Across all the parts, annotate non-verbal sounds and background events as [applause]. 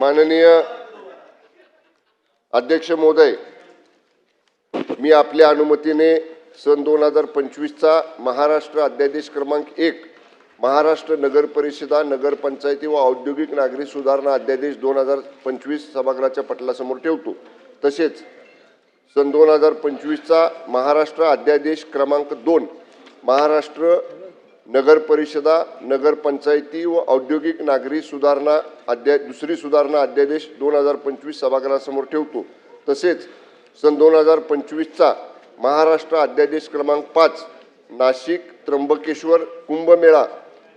माननीय अध्यक्ष महोदय मी आपल्या अनुमतीने सन दोन हजार पंचवीसचा महाराष्ट्र अध्यादेश क्रमांक एक महाराष्ट्र नगर परिषदा नगरपंचायती व औद्योगिक नागरी सुधारणा अध्यादेश दोन हजार पंचवीस सभागृहाच्या पटलासमोर ठेवतो. तसेच सन दोन हजार पंचवीसचा महाराष्ट्र अध्यादेश क्रमांक दोन महाराष्ट्र नगर परिषदा नगरपंचायती व औद्योगिक नागरी सुधारणा अध्या दुसरी सुधारणा अध्यादेश दोन हजार पंचवीस सभागृहासमोर ठेवतो. तसेच सन दोन हजार पंचवीसचा महाराष्ट्र अध्यादेश क्रमांक पाच नाशिक त्र्यंबकेश्वर कुंभमेळा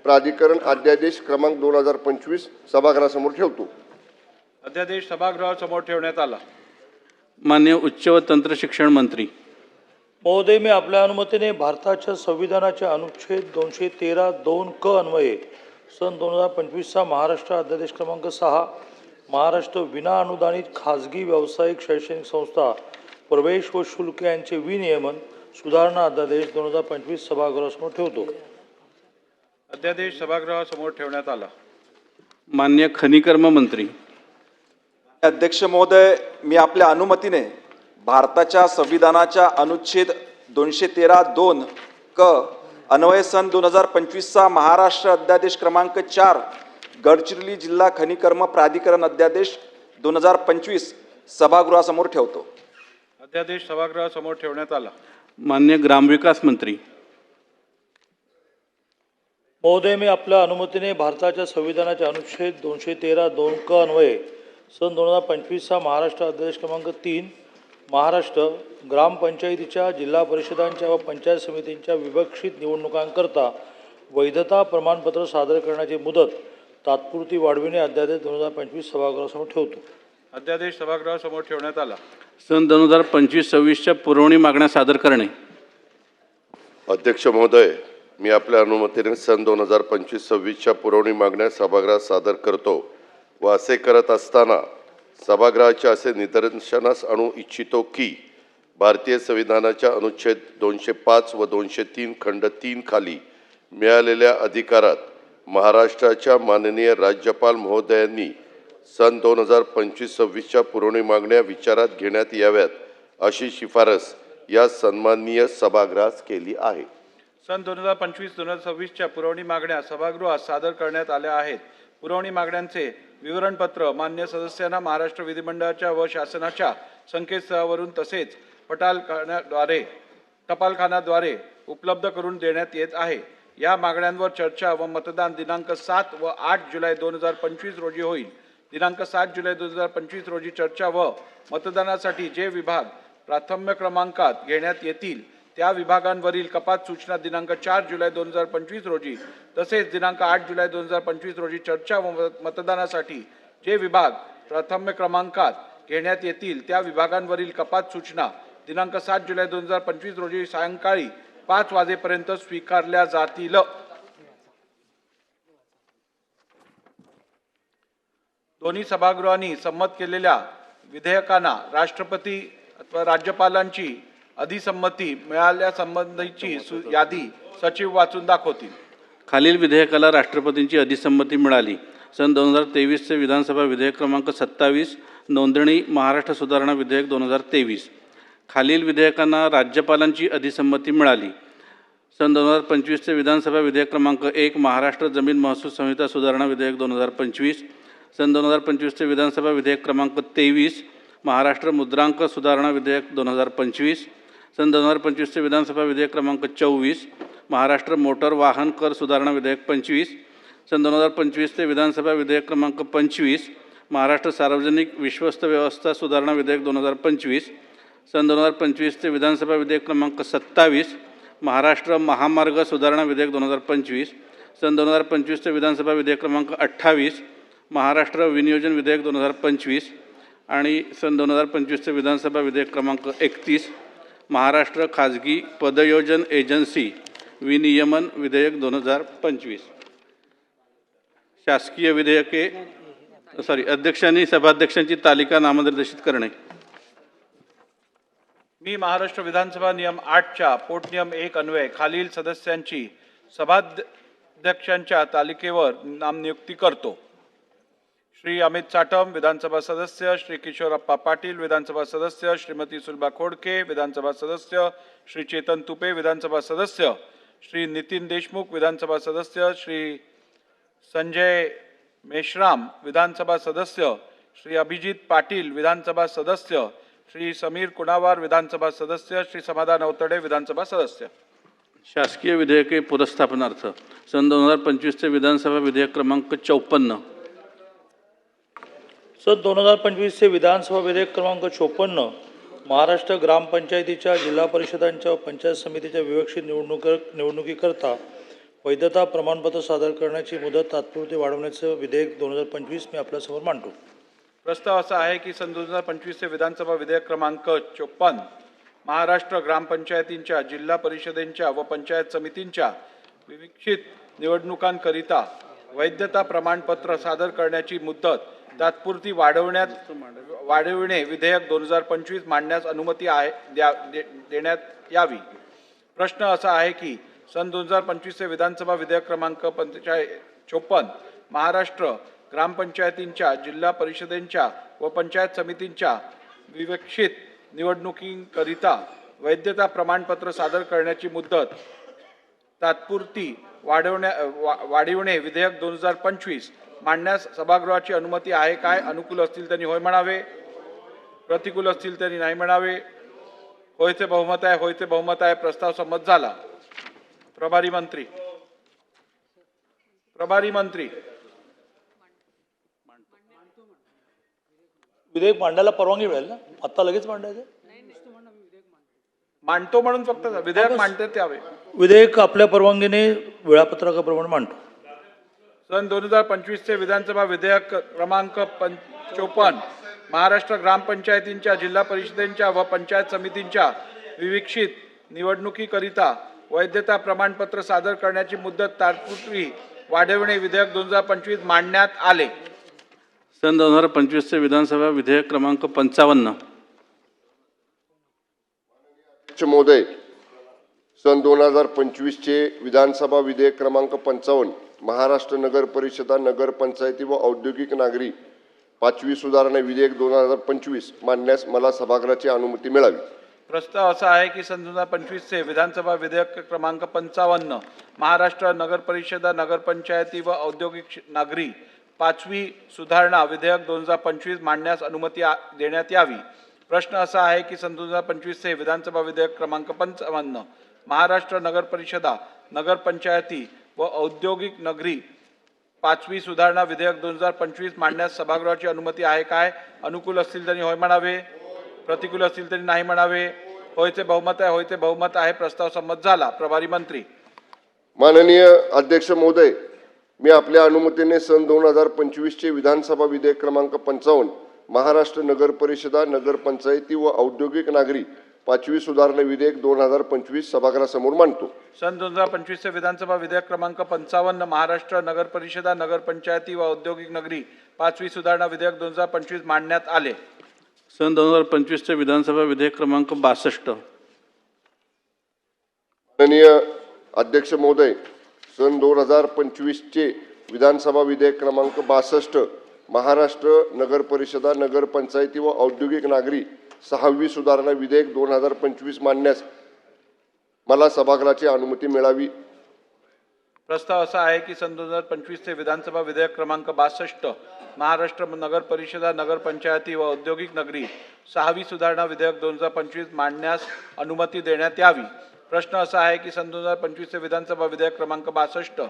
प्राधिकरण अध्यादेश क्रमांक दोन हजार पंचवीस सभागृहासमोर ठेवतो. अध्यादेश सभागृहासमोर ठेवण्यात आला. मान्य उच्च व तंत्र शिक्षण मंत्री महोदय मी आपल्या अनुमतीने भारताच्या संविधानाच्या अनुच्छेद दोनशे तेरा दोन क अन्वये सन दोन हजार पंचवीसचा महाराष्ट्र अध्यादेश क्रमांक सहा महाराष्ट्र विना अनुदानित खाजगी व्यावसायिक शैक्षणिक संस्था प्रवेश व शुल्क यांचे विनियमन सुधारणा अध्यादेश दोन हजार पंचवीस सभागृहासमोर ठेवतो. अध्यादेश सभागृहासमोर ठेवण्यात आला. मान्य खनिकर्म मंत्री. अध्यक्ष महोदय मी आपल्या अनुमतीने भारताच्या संविधानाच्या अनुच्छेद दोनशे तेरा दोन क अन्वये सन दोन हजार पंचवीसचा महाराष्ट्र अध्यादेश क्रमांक चार गडचिरोली जिल्हा खनिकर्म प्राधिकरण अध्यादेश दोन हजार पंचवीस सभागृहासमोर ठेवतो. अध्यादेश सभागृहासमोर ठेवण्यात आला. मान्य ग्रामविकास मंत्री. महोदय मी आपल्या अनुमतीने भारताच्या संविधानाच्या अनुच्छेद दोनशे तेरा दोन क अन्वये सन दोन हजार पंचवीसचा महाराष्ट्र अध्यादेश क्रमांक तीन महाराष्ट्र ग्रामपंचायतीच्या जिल्हा परिषदांच्या व पंचायत समितींच्या विवक्षित निवडणुकांकरता वैधता प्रमाणपत्र सादर करण्याची मुदत तात्पुरती वाढविणे अध्यादेश दोन हजार पंचवीस सभागृहासमोर ठेवतो. अध्यादेश सभागृहासमोर ठेवण्यात आला. सन दोन हजार पंचवीस सव्वीसच्या पुरवणी मागण्या सादर करणे. अध्यक्ष महोदय मी आपल्या अनुमतीने सन दोन हजार पंचवीस सव्वीसच्या पुरवणी मागण्या सभागृहात सादर करतो व असे करत असताना सभागृहाच्या असे निदर्शनास आणू इच्छितो की भारतीय संविधानाच्या अनुच्छेद दोनशे पाच व दोनशे तीन खंड तीन खाली मिळालेल्या अधिकारात महाराष्ट्राच्या माननीय राज्यपाल महोदयांनी सन दोन हजार पंचवीस सव्वीसच्या पुरवणी मागण्या विचारात घेण्यात याव्यात अशी शिफारस या सन्माननीय सभागृहास केली आहे. सन दोन हजार पंचवीस दोन हजार सव्वीसच्या पुरवणी मागण्या सभागृहात सादर करण्यात आल्या आहेत. पुरवणी मागण्यांचे विवरणपत्र मान्य सदस्यांना महाराष्ट्र विधिमंडळाच्या व शासनाच्या संकेतस्थळावरून तसेच पटालखान्याद्वारे टपालखान्याद्वारे उपलब्ध करून देण्यात येत आहे. या मागण्यांवर चर्चा व मतदान दिनांक सात व आठ जुलै दोन हजार पंचवीस रोजी होईल. दिनांक सात जुलै दोन हजार पंचवीस रोजी चर्चा व मतदानासाठी जे विभाग प्राथम्य क्रमांकात घेण्यात येतील त्या विभागांवरील कपात सूचना दिनांक चार जुलै दोन हजार पंचवीस रोजी तसेच दिनांक आठ जुलै दोन हजार पंचवीस रोजी चर्चा व मत- मतदानासाठी जे विभाग प्राथम्य क्रमांकात घेण्यात येतील त्या विभागांवरील कपात सूचना दिनांक सात जुलै दोन हजार पंचवीस रोजी सायंकाळी पाच वाजेपर्यंत स्वीकारल्या जातील. दोन्ही सभागृहांनी संमत केलेल्या विधेयकांना राष्ट्रपती अथवा राज्यपालांची अधिसंमती मिळाल्यासंबंधीची सु- यादी सचिव वाचून दाखवतील. खालील विधेयकाला राष्ट्रपतींची अधिसंमती मिळाली. सन दोन हजार तेवीसचे विधानसभा विधेयक क्रमांक सत्तावीस नोंदणी महाराष्ट्र सुधारणा विधेयक दोन हजार तेवीस. खालील विधेयकांना राज्यपालांची अधिसंमती मिळाली. सन दोन हजार पंचवीसचे विधानसभा विधेयक क्रमांक एक महाराष्ट्र जमीन महसूल संहिता सुधारणा विधेयक दोन हजार पंचवीस. सन दोन हजार पंचवीसचे विधानसभा विधेयक क्रमांक तेवीस महाराष्ट्र मुद्रांक सुधारणा विधेयक दोन हजार पंचवीस. सन दोन हजार पंचवीसचे विधानसभा विधेयक क्रमांक चोवीस महाराष्ट्र मोटर वाहन कर सुधारणा विधेयक पंचवीस सन दोन हजार पंचवीसचे विधानसभा विधेयक क्रमांक पंचवीस महाराष्ट्र सार्वजनिक विश्वस्त व्यवस्था सुधारणा विधेयक दोन हजार पंचवीस सन दोन हजार पंचवीसचे विधानसभा विधेयक क्रमांक सत्तावीस महाराष्ट्र महामार्ग सुधारणा विधेयक दोन हजार पंचवीस सन दोन हजार पंचवीसचे विधानसभा विधेयक क्रमांक अठ्ठावीस महाराष्ट्र विनियोजन विधेयक दोन हजार पंचवीस आणि सन दोन हजार पंचवीसचे विधानसभा विधेयक क्रमांक एकतीस. महाराष्ट्र खाजगी पदयोजन एजन्सी विनियमन विधेयक दोन हजार पंचवीस. शासकीय विधेयके सॉरी अध्यक्षांनी सभाध्यक्षांची तालिका नामनिर्देशित करणे. मी महाराष्ट्र विधानसभा नियम आठच्या पोटनियम एक अन्वय खालील सदस्यांची सभाध्यक्षांच्या तालिकेवर नामनियुक्ती करतो. श्री अमित चाटम विधानसभा सदस्य श्री किशोरप्पा पाटील विधानसभा सदस्य श्रीमती सुलभा खोडके विधानसभा सदस्य श्री चेतन तुपे विधानसभा सदस्य श्री नितीन देशमुख विधानसभा सदस्य श्री संजय मेश्राम विधानसभा सदस्य श्री अभिजित पाटील विधानसभा सदस्य श्री समीर कुणावार विधानसभा सदस्य श्री समाधान अवतडे विधानसभा सदस्य. शासकीय विधेयके पुरस्थापनार्थ. सन दोन हजार पंचवीसचे विधानसभा विधेयक क्रमांक चौपन्न. सर दोन हजार पंचवीसचे विधानसभा विधेयक क्रमांक चोपन्न महाराष्ट्र ग्रामपंचायतीच्या जिल्हा परिषदांच्या पंचायत समितीच्या विवक्षित निवडणूक निवडणुकीकरता वैधता प्रमाणपत्र सादर करण्याची मुदत तात्पुरती वाढवण्याचं विधेयक दोन हजार पंचवीस मी आपल्यासमोर मांडतो. प्रस्ताव असा आहे की सन दोन हजार पंचवीसचे विधानसभा विधेयक क्रमांक चोपन्न महाराष्ट्र ग्रामपंचायतींच्या जिल्हा परिषदेंच्या व पंचायत समितींच्या विविक्षित निवडणुकांकरिता वैधता प्रमाणपत्र सादर करण्याची मुदत तात्पुरती वाढवण्यात वाढविणे विधेयक दोन हजार पंचवीस मांडण्यास अनुमती आहे द्या दे- देण्यात यावी. प्रश्न असा आहे की सन दोन हजार पंचवीसचे विधानसभा विधेयक क्रमांक पंचेचाळीस चोपन्न महाराष्ट्र ग्रामपंचायतींच्या जिल्हा परिषदेंच्या व पंचायत समितींच्या विवक्षित निवडणुकीकरिता वैधता प्रमाणपत्र सादर करण्याची मुदत तात्पुरती वाढवण्या वा- वाढविणे विधेयक दोन हजार पंचवीस मांडण्यास सभागृहाची अनुमती आहे काय? अनुकूल असतील त्यांनी होय म्हणावे. प्रतिकूल असतील त्यांनी नाही म्हणावे. होयचे बहुमत आहे होयचे बहुमत आहे प्रस्ताव संमत झाला. प्रभारी मंत्री. प्रभारी मंत्री. विधेयक मांडायला परवानगी मिळेल ना? आत्ता लगेच मांडायचं मांडतो म्हणून फक्त विधेयक मांडण्यात यावे विधेयक आपल्या परवानगीने वेळापत्रकाप्रमाणे मांडतो. सन दोन हजार पंचवीसचे विधानसभा विधेयक क्रमांक पं चोपन्न महाराष्ट्र ग्रामपंचायतींच्या जिल्हा परिषदेंच्या व पंचायत समितींच्या विविक्षित निवडणुकीकरिता वैधता प्रमाणपत्र सादर करण्याची मुदत तात्पुरती वाढविणे विधेयक दोन हजार पंचवीस मांडण्यात आले. सन दोन हजार पंचवीसचे विधानसभा विधेयक क्रमांक पंचावन्न. महोदय सन दोन हजार पंचवीसचे विधानसभा विधेयक क्रमांक पंचावन्न. महाराष्ट्र नगर परिषदा व औद्योगिक नागरी पाचवी सुधारणा विधेयक दोन हजार पंचवीस मांडण्यास मला सभागृहाची अनुमती मिळावी. प्रस्ताव असा आहे की सन दोन हजार पंचवीसचे विधानसभा विधेयक क्रमांक पंचावन्न महाराष्ट्र नगर परिषदा नगरपंचायती व औद्योगिक नागरी पाचवी सुधारणा विधेयक दोन हजार पंचवीस मांडण्यास अनुमती आ- देण्यात यावी. प्रश्न असा आहे की सन दोन हजार पंचवीसचे विधानसभा विधेयक क्रमांक पंचावन्न महाराष्ट्र नगर परिषदा नगरपंचायती व औद्योगिक नगरी. पाचवी सुधारणा विधेयक दोन हजार पंचवीस मांडण्यास सभागृहाची अनुमती आहे काय? अनुकूल असतील त्यांनी होय म्हणावे. प्रतिकूल असतील तरी नाही म्हणावे. होयचे बहुमत आहे होयचे बहुमत आहे प्रस्ताव संमत झाला. प्रभारी मंत्री. माननीय अध्यक्ष महोदय मी आपल्या अनुमतीने सन दोन हजार पंचवीसचे विधानसभा विधेयक क्रमांक पंचावन्न महाराष्ट्र नगर परिषदा नगर पंचायती व औद्योगिक नागरी पाचवी सुधारणा विधेयक दोन हजार पंचवीस सभागृहासमोर मांडतो. सन दोन हजार पंचवीसचे विधानसभा विधेयक क्रमांक पंचावन्न महाराष्ट्र नगर परिषदा नगरपंचायती व औद्योगिक नगरी पाचवी सुधारणा विधेयक दोन हजार पंचवीस मांडण्यात आले. सन दोन हजार पंचवीसचे विधानसभा विधेयक क्रमांक बासष्ट. माननीय अध्यक्ष महोदय सन दोन हजार पंचवीसचे विधानसभा विधेयक क्रमांक बासष्ट महाराष्ट्र नगर परिषदा नगर पंचायती व औद्योगिक नागरी सहावी सुधारणा विधेयक दोन हजार पंचवीस मांडण्यास मला सभागृहाची अनुमती मिळावी. प्रस्ताव असा आहे की सन दोन हजार पंचवीसचे विधानसभा विधेयक क्रमांक बासष्ट महाराष्ट्र नगर परिषदा नगरपंचायती व औद्योगिक नगरी सहावी सुधारणा विधेयक दोन हजार पंचवीस मांडण्यास अनुमती देण्यात यावी. प्रश्न असा आहे की सन दोन हजार पंचवीसचे विधानसभा विधेयक क्रमांक बासष्ट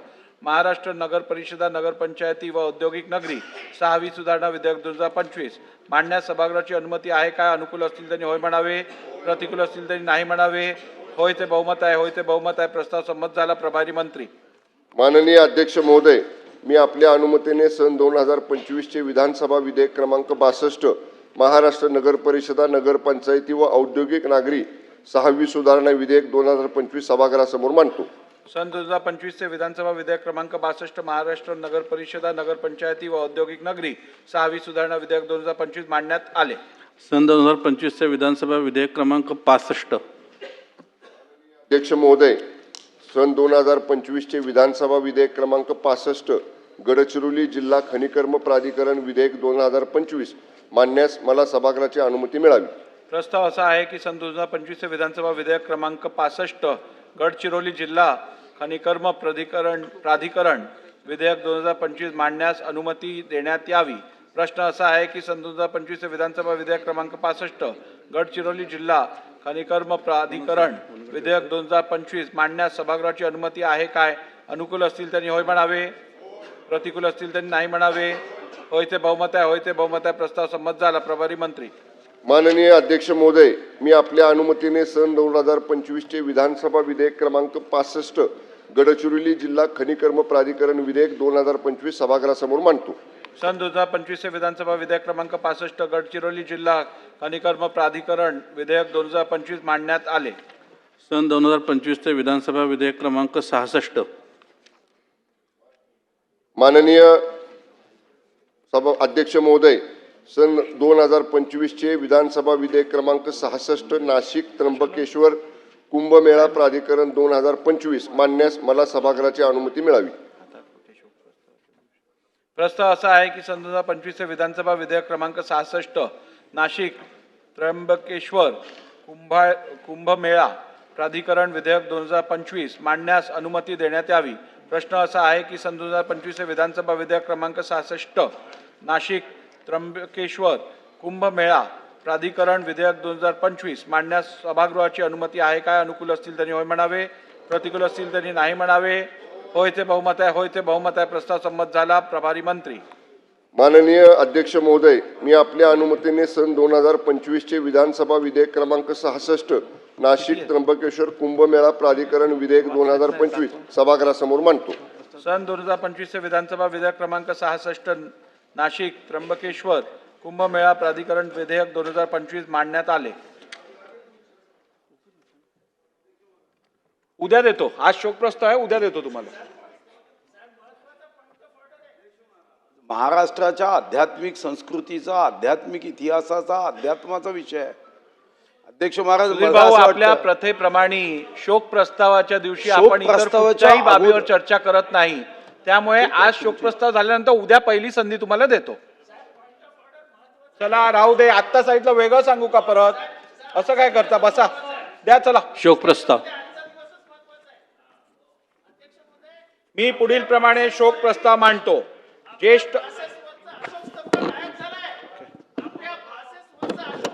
महाराष्ट्र नगर परिषदा नगरपंचायती व औद्योगिक नगरी सहावी सुधारणा विधेयक दोन हजार पंचवीस. मांडण्यास सभागृहाची अनुमती आहे काय? अनुकूल असतील त्यांनी होय म्हणावे. प्रतिकूल असतील त्यांनी नाही म्हणावे. होय ते बहुमत आहे होय ते बहुमत आहे. प्रस्ताव संमत झाला. प्रभारी मंत्री. माननीय अध्यक्ष महोदय मी आपल्या अनुमतीने सन दोन हजार पंचवीसचे विधानसभा विधेयक क्रमांक बासष्ट महाराष्ट्र नगर परिषदा व औद्योगिक नागरी सहावी सुधारणा विधेयक दोन हजार पंचवीस सभागृहासमोर मांडतो. सन दोन हजार पंचवीसचे विधानसभा विधेयक क्रमांक बासष्ट महाराष्ट्र नगर परिषदा नगरपंचायती व औद्योगिक नगरी सहावी सुधारणा विधेयक दोन हजार पंचवीस मांडण्यात आले. सन दोन हजार पंचवीसचे विधानसभा विधेयक क्रमांक पासष्ट अध्यक्ष महोदय सन दोन हजार पंचवीसचे विधानसभा विधेयक क्रमांक पासष्ट गडचिरोली जिल्हा खनिकर्म प्राधिकरण विधेयक दोन हजार पंचवीस मांडण्यास मला सभागृहाची अनुमती मिळावी. प्रस्ताव असा आहे की सन दोन हजार पंचवीसचे विधानसभा विधेयक क्रमांक पासष्ट गडचिरोली जिल्हा खनिकर्म प्राधिकरण प्राधिकरण विधेयक दोन हजार पंचवीस मांडण्यास अनुमती देण्यात यावी. प्रश्न असा आहे की सन दोन हजार पंचवीसचे विधानसभा विधेयक क्रमांक पासष्ट गडचिरोली जिल्हा खनिकर्म प्राधिकरण विधेयक दोन हजार पंचवीस मांडण्यास सभागृहाची अनुमती आहे काय? अनुकूल असतील त्यांनी होय म्हणावे? प्रतिकूल असतील त्यांनी नाही म्हणावे? होय ते बहुमत आहे होय ते बहुमत आहे प्रस्ताव संमत झाला. प्रभारी मंत्री माननीय अध्यक्ष महोदय मी आपल्या अनुमतीने सन दोन हजार पंचवीसचे विधानसभा विधेयक क्रमांक पासष्ट गडचिरोली जिल्हा खनिकर्म प्राधिकरण विधेयक दोन हजार पंचवीस सभागृहासमोर मांडतो. सन दोन हजार पंचवीसचे विधानसभा विधेयक क्रमांक पासष्ट गडचिरोली जिल्हा खनिकर्म प्राधिकरण विधेयक दोन हजार पंचवीस मांडण्यात आले. सन दोन हजार पंचवीसचे विधानसभा विधेयक क्रमांक सहासष्ट. माननीय सभा अध्यक्ष महोदय सन दोन हजार पंचवीसचे विधानसभा विधेयक क्रमांक सहासष्ट नाशिक त्र्यंबकेश्वर कुंभमेळा प्राधिकरण दोन हजार पंचवीस मांडण्यास मला सभागृहाची अनुमती मिळावी. प्रस्ताव असा आहे की सन दोन हजार पंचवीसचे विधानसभा विधेयक क्रमांक सहासष्ट नाशिक त्र्यंबकेश्वर कुंभा कुंभमेळा प्राधिकरण विधेयक दोन हजार पंचवीस मांडण्यास अनुमती देण्यात यावी. प्रश्न असा आहे की सन दोन हजार पंचवीसचे विधानसभा विधेयक क्रमांक सहासष्ट नाशिक त्र्यंबकेश्वर कुंभमेळा प्राधिकरण विधेयक दोन हजार पंचवीस मांडण्यास सभागृहाची अनुमती आहे काय? अनुकूल असतील त्यांनी होय म्हणावे. प्रतिकूल असतील त्यांनी नाही म्हणावे. होय ते बहुमत आहे होय ते बहुमत आहे. प्रस्ताव संमत झाला. प्रभारी मंत्री. माननीय अध्यक्ष महोदय मी आपल्या अनुमतीने सन दोन हजार पंचवीसचे विधानसभा विधेयक क्रमांक सहासष्ट नाशिक त्र्यंबकेश्वर कुंभमेळा प्राधिकरण विधेयक दोन हजार पंचवीस सभागृहासमोर मांडतो. सन दोन हजार पंचवीसचे विधानसभा विधेयक क्रमांक सहासष्ट नाशिक त्र्यंबकेश्वर कुंभमेळा प्राधिकरण विधेयक दोन हजार पंचवीस मांडण्यात आले. उद्या देतो. आज शोकप्रस्ताव आहे उद्या देतो तुम्हाला. महाराष्ट्राच्या आध्यात्मिक संस्कृतीचा आध्यात्मिक इतिहासाचा अध्यात्माचा विषय आहे. अध्यक्ष महाराज आपल्या प्रथेप्रमाणे शोक प्रस्तावाच्या दिवशी आपण प्रस्तावाच्या बाबीवर चर्चा करत नाही. त्यामुळे आज शोकप्रस्ताव झाल्यानंतर उद्या पहिली संधी तुम्हाला देतो. चला राहू दे. आत्ता साईडला वेगळं सांगू का परत? असं काय करता? बसा. द्या चला. शोक प्रस्ताव मी पुढील प्रमाणे शोक प्रस्ताव मांडतो. ज्येष्ठ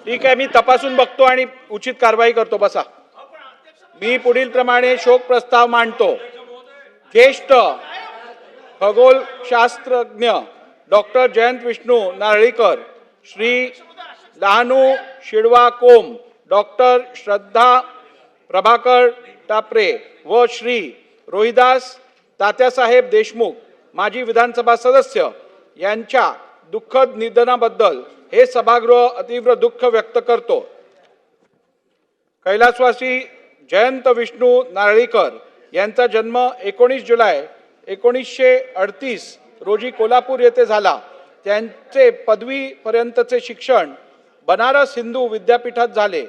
ठीक आहे मी तपासून बघतो आणि उचित कारवाई करतो. बसा. मी पुढील प्रमाणे शोक प्रस्ताव मांडतो. ज्येष्ठ खगोलशास्त्रज्ञ डॉक्टर जयंत विष्णू नारळीकर श्री लहानू शिडवा कोम डॉक्टर श्रद्धा प्रभाकर टापरे व श्री रोहिदास तात्यासाहेब देशमुख माजी विधानसभा सदस्य यांच्या दुःखद निधनाबद्दल हे सभागृह अतीव्र दुःख व्यक्त करतो. कैलासवासी जयंत विष्णू नारळीकर यांचा जन्म एकोणीस जुलै एकोणीसशे अडतीस रोजी कोल्हापूर येथे झाला. त्यांचे पदवीपर्यंतचे शिक्षण बनारस हिंदू विद्यापीठात झाले.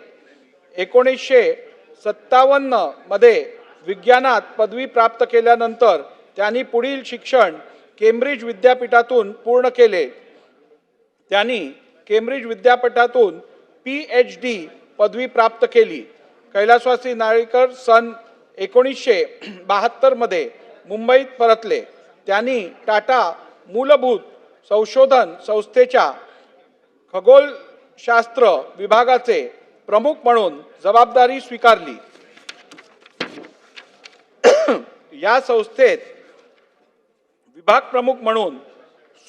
एकोणीसशे सत्तावन्नमध्ये विज्ञानात पदवी प्राप्त केल्यानंतर त्यांनी पुढील शिक्षण केम्ब्रिज विद्यापीठातून पूर्ण केले. त्यांनी केम्ब्रिज विद्यापीठातून पी एच डी पदवी प्राप्त केली. कैलासवासी नारळीकर सन एकोणीसशे बहात्तरमध्ये मुंबईत परतले. त्यांनी टाटा मूलभूत संशोधन संस्थेच्या खगोलशास्त्र विभागाचे प्रमुख म्हणून जबाबदारी स्वीकारली. [clears throat] या संस्थेत विभाग प्रमुख म्हणून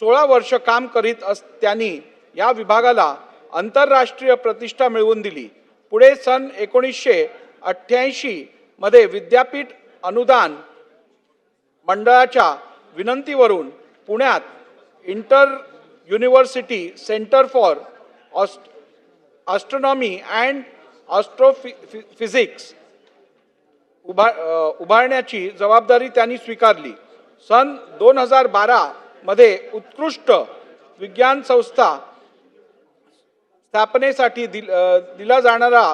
सोळा वर्ष काम करीत अस त्यांनी या विभागाला आंतरराष्ट्रीय प्रतिष्ठा मिळवून दिली. पुढे सन एकोणीसशे अठ्ठ्याऐंशी मध्ये विद्यापीठ अनुदान मंडळाच्या विनंतीवरून पुण्यात इंटर युनिव्हर्सिटी सेंटर फॉर ऑस्ट ऑस्ट्रॉनॉमी अँड ऑस्ट्रोफिजिक्स उभा उभारण्याची जबाबदारी त्यांनी स्वीकारली. सन दोन हजार बारामध्ये उत्कृष्ट विज्ञान संस्था स्थापनेसाठी दिल दिला जाणारा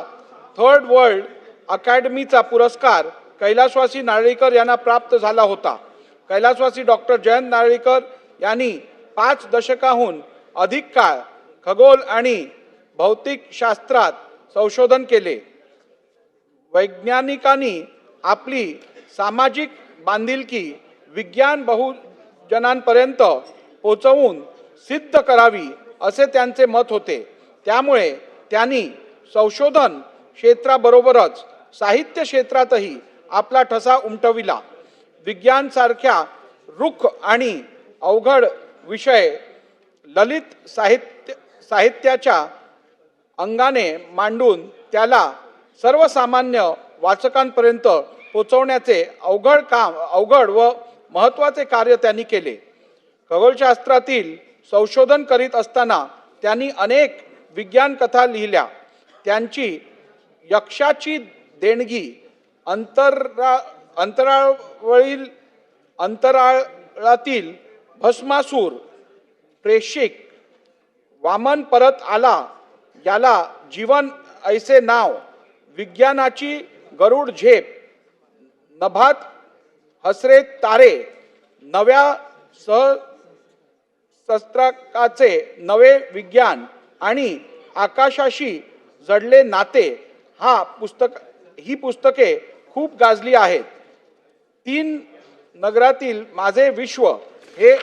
थर्ड वर्ल्ड अकॅडमीचा पुरस्कार कैलासवासी नारळीकर यांना प्राप्त झाला होता. कैलासवासी डॉक्टर जयंत नारळीकर यांनी पाच दशकाहून अधिक काळ खगोल आणि भौतिक शास्त्रात संशोधन केले. वैज्ञानिकांनी आपली सामाजिक बांधिलकी विज्ञान बहुजनांपर्यंत पोचवून सिद्ध करावी असे त्यांचे मत होते. त्यामुळे त्यांनी संशोधन क्षेत्राबरोबरच साहित्य क्षेत्रातही आपला ठसा उमटविला. विज्ञानसारख्या रुख आणि अवघड विषय ललित साहित्य साहित्याच्या अंगाने मांडून त्याला सर्वसामान्य वाचकांपर्यंत पोचवण्याचे अवघड काम अवघड व महत्त्वाचे कार्य त्यांनी केले. खगोलशास्त्रातील संशोधन करीत असताना त्यांनी अनेक विज्ञान कथा लिहिल्या. त्यांची यक्षाची देणगी अंतरा अंतराळवरील अंतराळातील भस्मासूर प्रेषिक वामन परत आला याला जीवन ऐसे नाव विज्ञानाची गरुड झेप नभात हसरे तारे नव्या सह शस्त्राकाचे नवे विज्ञान आणि आकाशाशी जडले नाते हा पुस्तक ही पुस्तके खूप गाजली आहेत. तीन नगरातील माझे विश्व हे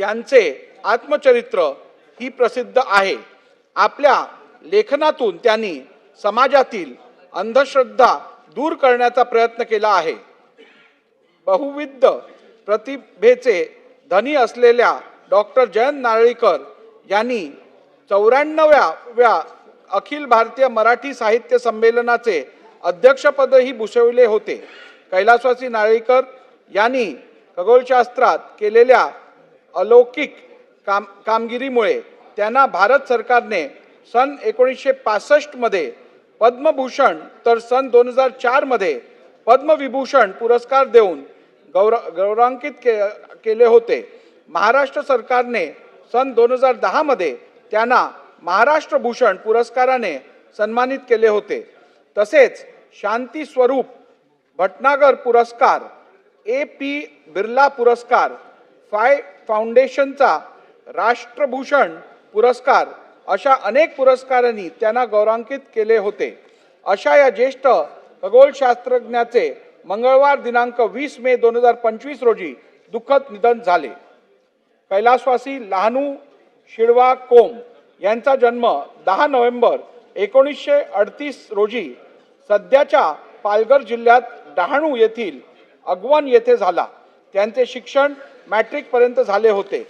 त्यांचे आत्मचरित्र ही प्रसिद्ध आहे. आपल्या लेखनातून त्यांनी समाजातील अंधश्रद्धा दूर करण्याचा प्रयत्न केला आहे. बहुविध प्रतिभेचे धनी असलेल्या डॉक्टर जयंत नारळीकर यांनी चौऱ्याण्णव्या अखिल भारतीय मराठी साहित्य संमेलनाचे अध्यक्षपदही भूषविले होते. कैलासवासी नारळीकर यांनी खगोलशास्त्रात केलेल्या अलौकिक काम कामगिरीमुळे त्यांना भारत सरकारने सन एकोणीसशे पासष्टमध्ये पद्मभूषण तर सन दोन हजार चारमध्ये पद्मविभूषण पुरस्कार देऊन गौर गौरवांकित के केले होते. महाराष्ट्र सरकारने सन दोन हजार दहामध्ये त्यांना महाराष्ट्र भूषण पुरस्काराने सन्मानित केले होते. तसेच शांती स्वरूप भटनागर पुरस्कार ए पी बिर्ला पुरस्कार फाय फाउंडेशनचा राष्ट्रभूषण पुरस्कार अशा अनेक पुरस्कारांनी त्यांना गौरवांकित केले होते. अशा या ज्येष्ठ खगोलशास्त्रज्ञाचे मंगळवार दिनांक वीस मे दोन हजार पंचवीस रोजी दुःखद निधन झाले. कैलासवासी लहानू शिळवा कोम यांचा जन्म दहा नोव्हेंबर एकोणीसशे अडतीस रोजी सध्याच्या पालघर जिल्ह्यात डहाणू येथील अगवन येथे झाला. त्यांचे शिक्षण मॅट्रिकपर्यंत झाले होते.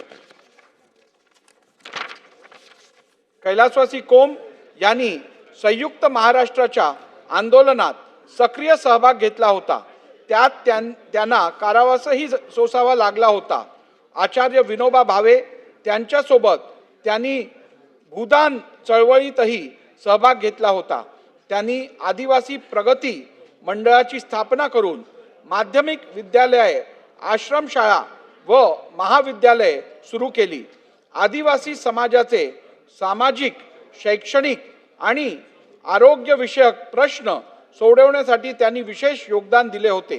कैलासवासी कोम यांनी संयुक्त महाराष्ट्राच्या आंदोलनात सक्रिय सहभाग घेतला होता. त्यात त्यां त्यांना कारावासही सोसावा लागला होता. आचार्य विनोबा भावे त्यांच्यासोबत त्यांनी भूदान चळवळीतही सहभाग घेतला होता. त्यांनी आदिवासी प्रगती मंडळाची स्थापना करून माध्यमिक विद्यालय आश्रमशाळा व महाविद्यालय सुरू केली. आदिवासी समाजाचे सामाजिक शैक्षणिक आणि आरोग्यविषयक प्रश्न सोडवण्यासाठी त्यांनी विशेष योगदान दिले होते.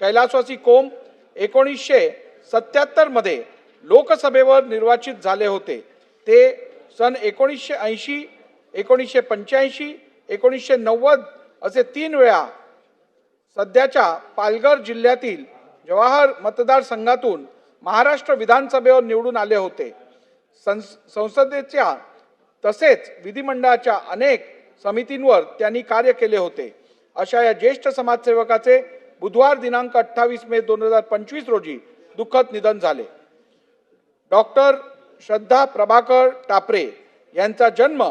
कैलासवासी कोम एकोणीसशे सत्याहत्तरमध्ये लोकसभेवर निर्वाचित झाले होते. ते सन एकोणीसशे ऐंशी एकोणीसशे पंच्याऐंशी एकोणीसशे नव्वद असे तीन वेळा सध्याच्या पालघर जिल्ह्यातील जवाहर मतदारसंघातून महाराष्ट्र विधानसभेवर निवडून आले होते. संस संसदेच्या तसेच विधिमंडळाच्या अनेक समितींवर त्यांनी कार्य केले होते. अशा या ज्येष्ठ समाजसेवकाचे बुधवार दिनांक अठ्ठावीस मे दोन हजार पंचवीस रोजी दुःखद निधन झाले. डॉक्टर श्रद्धा प्रभाकर टापरे यांचा जन्म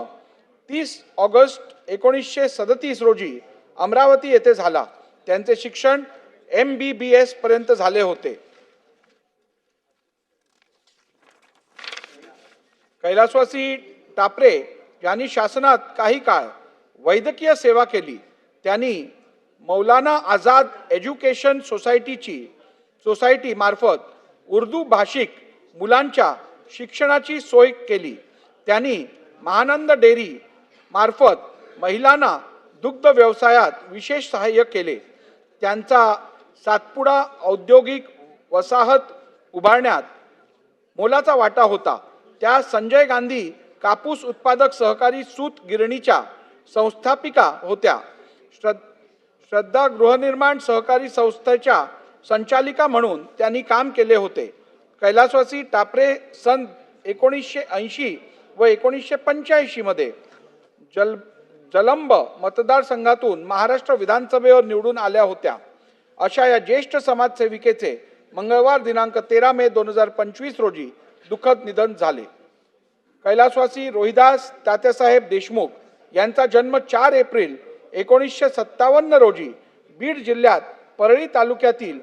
तीस ऑगस्ट एकोणीसशे सदतीस रोजी अमरावती येथे झाला. त्यांचे शिक्षण एम बी बी एस पर्यंत झाले होते. कैलासवासी टापरे यांनी शासनात काही काळ वैद्यकीय सेवा केली. त्यांनी मौलाना आझाद एज्युकेशन सोसायटीची सोसायटी मार्फत उर्दू भाषिक मुलांच्या शिक्षणाची सोय केली. त्यांनी महानंद डेअरी मार्फत महिलांना दुग्ध व्यवसायात विशेष सहाय्य केले. त्यांचा सातपुडा औद्योगिक वसाहत उभारण्यात मोलाचा वाटा होता. त्या संजय गांधी कापूस उत्पादक सहकारी सूत गिरणीच्या संस्थापिका होत्या. श्रद्ध श्रद्धा गृहनिर्माण सहकारी संस्थेच्या संचालिका म्हणून त्यांनी काम केले होते. कैलासवासी टापरे सन एकोणीसशे ऐंशी व एकोणीसशे पंच्याऐंशीमध्ये जल जलंब मतदारसंघातून महाराष्ट्र विधानसभेवर निवडून आल्या होत्या. अशा या ज्येष्ठ समाजसेविकेचे मंगळवार दिनांक तेरा मे दोन हजार पंचवीस रोजी दुःखद निधन झाले. कैलासवासी रोहिदास तात्यासाहेब देशमुख यांचा जन्म चार एप्रिल एकोणीसशे सत्तावन्न रोजी बीड जिल्ह्यात परळी तालुक्यातील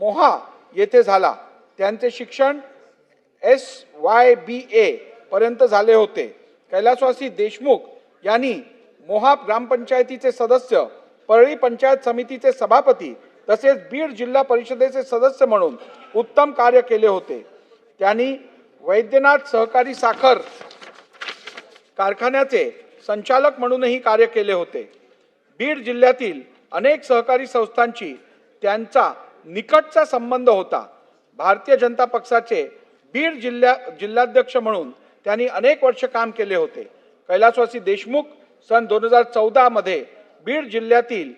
मोहा येथे झाला. त्यांचे शिक्षण एस वाय बी ए पर्यंत झाले होते. कैलासवासी देशमुख यांनी मोहा ग्रामपंचायतीचे सदस्य परळी पंचायत समितीचे सभापती तसेच बीड जिल्हा परिषदेचे सदस्य म्हणून उत्तम कार्य केले होते. त्यांनी वैद्यनाथ सहकारी साखर कारखान्याचे संचालक म्हणूनही कार्य केले होते. बीड जिल्ह्यातील अनेक सहकारी संस्थांची त्यांचा निकटचा संबंध होता. भारतीय जनता पक्षाचे बीड जिल्ह्या जिल्हाध्यक्ष म्हणून त्यांनी अनेक वर्ष काम केले होते. कैलासवासी देशमुख सन दोन हजार चौदामध्ये बीड जिल्ह्यातील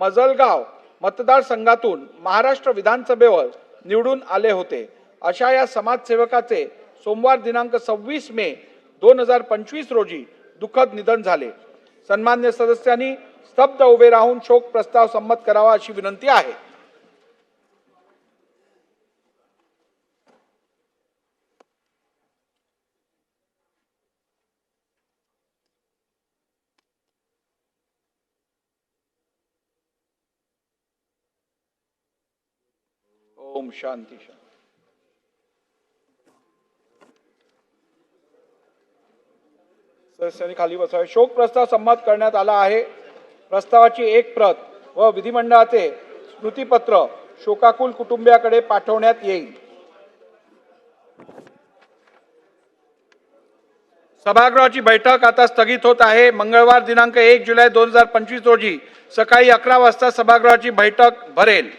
मजलगाव मतदारसंघातून महाराष्ट्र विधानसभेवर निवडून आले होते. अशा या समाजसेवकाचे सोमवार दिनांक सव्वीस मे दोन हजार पंचवीस रोजी दुःखद निधन झाले. सन्मान्य सदस्यांनी स्तब्ध उभे राहून शोक प्रस्ताव संमत करावा अशी विनंती आहे. ओम शांती शांती. सदस्यांनी खाली बसावे. शोक प्रस्ताव संमत करण्यात आला आहे. प्रस्तावाची एक प्रत व विधिमंडळाचे स्मृतीपत्र शोकाकुल कुटुंबियाकडे पाठवण्यात येईल. सभागृहाची बैठक आता स्थगित होत आहे. मंगळवार दिनांक एक जुलै दोन हजार पंचवीस रोजी सकाळी अकरा वाजता सभागृहाची बैठक भरेल.